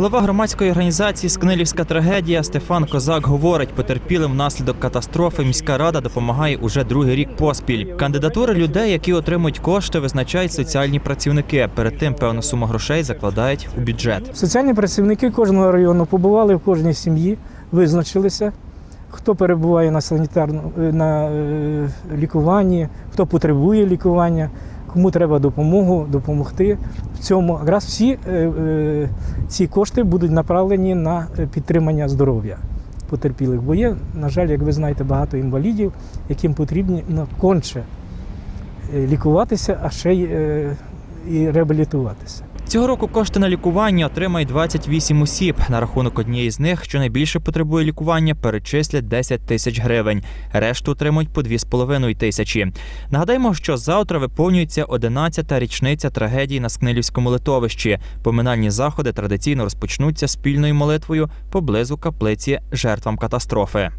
Голова громадської організації Скнилівська трагедія Стефан Козак говорить, потерпілим внаслідок катастрофи міська рада допомагає уже другий рік поспіль. Кандидатури людей, які отримують кошти, визначають соціальні працівники. Перед тим певну суму грошей закладають у бюджет. Соціальні працівники кожного району побували в кожній сім'ї, визначилися, хто перебуває на санітарному на е, лікуванні, хто потребує лікування, кому треба допомогу, допомогти. В цьому якраз всі е, е, ці кошти будуть направлені на е, підтримання здоров'я потерпілих. Бо є, на жаль, як ви знаєте, багато інвалідів, яким потрібно конче лікуватися, а ще й реабілітуватися. Цього року кошти на лікування отримають 28 осіб. На рахунок однієї з них, що найбільше потребує лікування, перечислять 10 тисяч гривень. Решту отримують по 2,5 тисячі. Нагадаємо, що завтра виповнюється 11-та річниця трагедії на Скнилівському литовищі. Поминальні заходи традиційно розпочнуться спільною молитвою поблизу каплиці жертвам катастрофи.